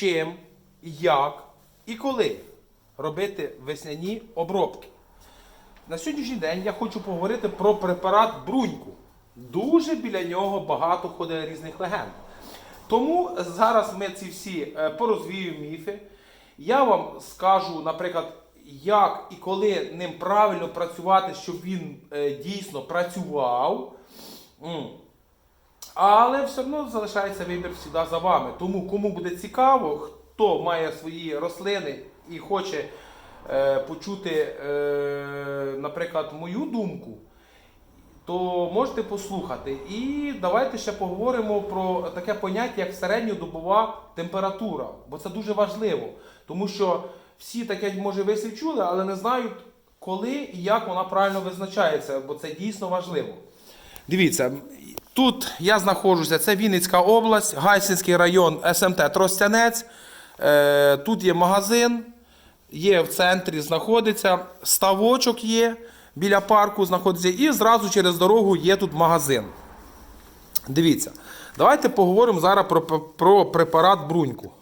чим, як і коли робити весняні обробки. На сьогоднішній день я хочу поговорити про препарат бруньку. Дуже біля нього багато ходить різних легенд. Тому зараз ми ці всі е, порозвіюємо міфи. Я вам скажу, наприклад, як і коли ним правильно працювати, щоб він е, дійсно працював. Але все одно залишається вибір завжди за вами. Тому кому буде цікаво, хто має свої рослини і хоче е, почути, е, наприклад, мою думку, то можете послухати. І давайте ще поговоримо про таке поняття, як середньодобова температура. Бо це дуже важливо. Тому що всі таке, може, вислів чули, але не знають, коли і як вона правильно визначається, бо це дійсно важливо. Дивіться, тут я знаходжуся, це Вінницька область, Гайсинський район СМТ Тростянець. Е, тут є магазин, є в центрі, знаходиться, ставочок є, біля парку знаходиться, і зразу через дорогу є тут магазин. Дивіться, давайте поговоримо зараз про, про препарат бруньку.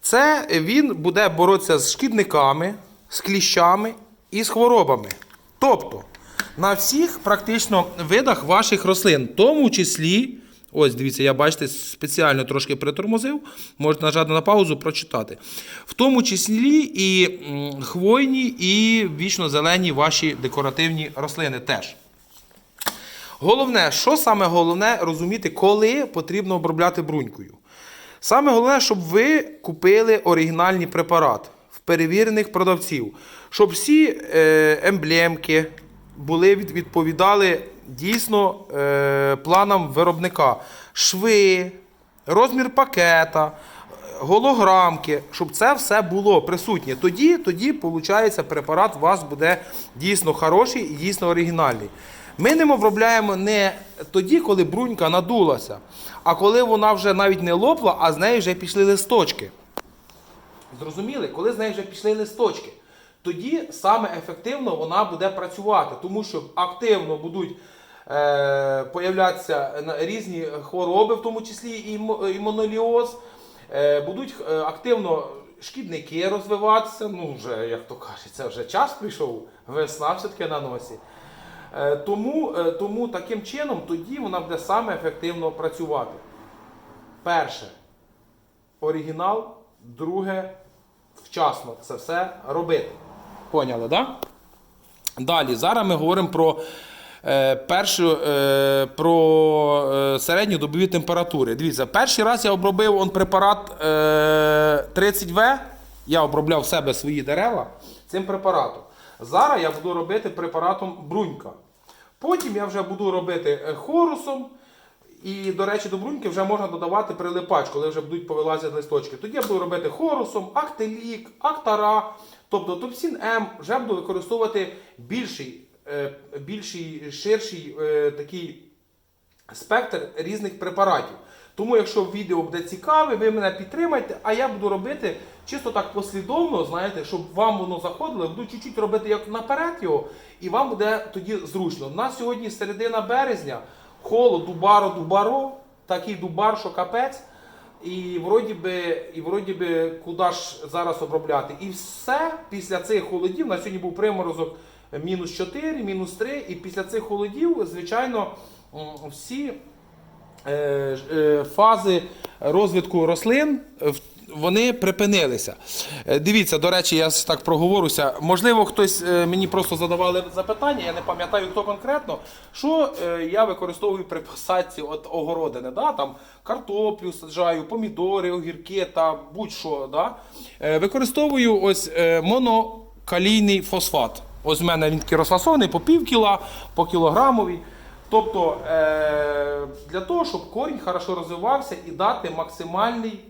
Це він буде боротися з шкідниками, з кліщами і з хворобами. Тобто на всіх практично видах ваших рослин, в тому числі, ось дивіться, я бачите, спеціально трошки притормозив, можете нажати на паузу, прочитати. В тому числі і хвойні, і вічно-зелені ваші декоративні рослини теж. Головне, що саме головне розуміти, коли потрібно обробляти брунькою. Саме головне, щоб ви купили оригінальний препарат в перевірених продавців, щоб всі е, емблемки були відповідали дійсно е, планам виробника. Шви, розмір пакета, голограмки, щоб це все було присутнє. Тоді, тоді, виходить, препарат у вас буде дійсно хороший і дійсно оригінальний. Ми ним обробляємо не тоді, коли брунька надулася, а коли вона вже навіть не лопла, а з неї вже пішли листочки. Зрозуміли? Коли з неї вже пішли листочки, тоді саме ефективно вона буде працювати, тому що активно будуть е, появлятися різні хвороби, в тому числі і моноліоз, е, будуть е, активно шкідники розвиватися. Ну, вже, як то кажуть, це вже час прийшов, весна все-таки на носі. Е, Тому, е, тому таким чином тоді вона буде саме ефективно працювати. Перше оригінал, друге вчасно це все робити. Поняли? Да? Далі, зараз ми говоримо про, е, першу, е, про е, середню добові температури. Дивіться, перший раз я обробив он препарат е, 30В. Я обробляв в себе свої дерева цим препаратом. Зараз я буду робити препаратом брунька. Потім я вже буду робити е, хорусом. І, до речі, до бруньки вже можна додавати прилипач, коли вже будуть повилазити листочки. Тоді я буду робити хорусом, актелік, актара, тобто топсін М, вже буду використовувати більший, е, більший ширший е, такий спектр різних препаратів. Тому, якщо відео буде цікаве, ви мене підтримайте, а я буду робити чисто так послідовно, знаєте, щоб вам воно заходило, буду чуть-чуть робити як наперед його, і вам буде тоді зручно. У нас сьогодні середина березня, холод, дубаро, дубаро, такий дубар, що капець. І вроді би, і вроді би, куди ж зараз обробляти. І все після цих холодів, на сьогодні був приморозок мінус 4, мінус 3, і після цих холодів, звичайно, всі е, е, фази розвитку рослин е, вони припинилися. Е, Дивіться, до речі, я так проговорюся. Можливо, хтось е, мені просто задавали запитання, я не пам'ятаю хто конкретно, що е, я використовую при посадці от огородини. Да? Там картоплю саджаю, помідори, огірки та будь-що. Да? Використовую ось монокалійний фосфат. Ось в мене він розфасований по пів кіла, по кілограмові. Тобто для того, щоб корінь хорошо розвивався і дати максимальний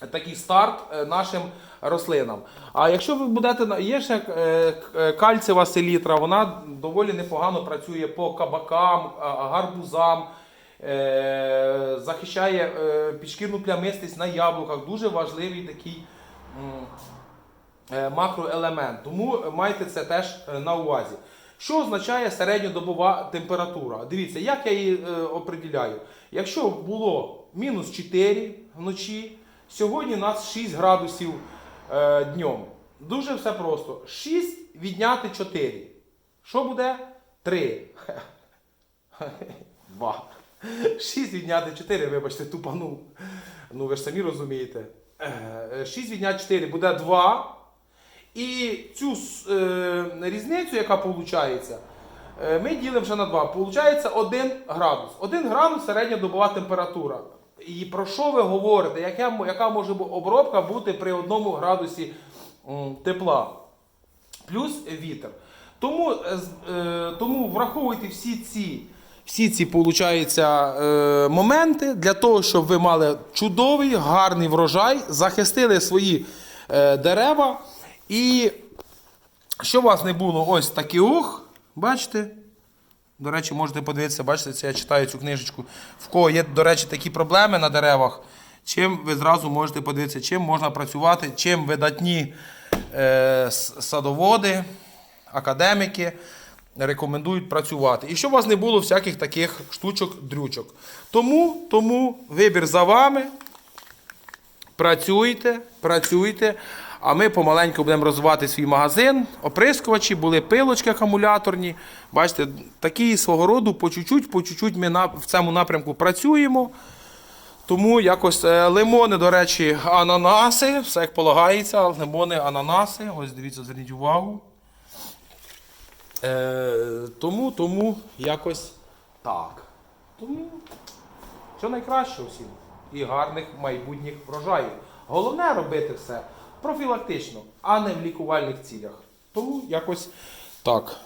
такий старт е, нашим рослинам. А якщо ви будете є ще е, е, кальцієва селітра, вона доволі непогано працює по кабакам, гарбузам. Захищає підшкірну плямистість на яблуках. Дуже важливий такий макроелемент. Тому майте це теж на увазі. Що означає середньодобова температура? Дивіться, як я її определяю. Якщо було мінус 4 вночі, Сьогодні у нас 6 градусів е, днем. Дуже все просто. 6 відняти 4. Що буде? 3. 2. 6 відняти 4, вибачте, тупанув. Ну ви ж самі розумієте. 6 відняти 4 буде 2. І цю е, різницю, яка виходить, ми ділимо ще на 2. Получається 1 градус. 1 градус середня добова температура. І про що ви говорите? Яка, яка може обробка бути при 1 градусі тепла? Плюс вітер. Тому, е, е, тому враховуйте всі ці, всі ці получається, е, моменти для того, щоб ви мали чудовий, гарний врожай, захистили свої дерева. І щоб у вас не було ось такий ух, бачите? До речі, можете подивитися, бачите, це я читаю цю книжечку. В кого є, до речі, такі проблеми на деревах, чим ви зразу можете подивитися, чим можна працювати, чим видатні е, садоводи, академіки рекомендують працювати. І щоб у вас не було всяких таких штучок-дрючок. Тому, тому вибір за вами. Працюйте, працюйте. А ми помаленьку будемо розвивати свій магазин. Оприскувачі, були пилочки акумуляторні. Бачите, такі свого роду по чуть-чуть, по чуть-чуть ми в цьому напрямку працюємо. Тому якось е, лимони, до речі, ананаси, все як полагається, лимони, ананаси. Ось дивіться, зверніть увагу. Е, тому, тому якось так. Тому що найкраще усім і гарних майбутніх врожаїв. Головне робити все профілактично, а не в лікувальних цілях. Тому якось так.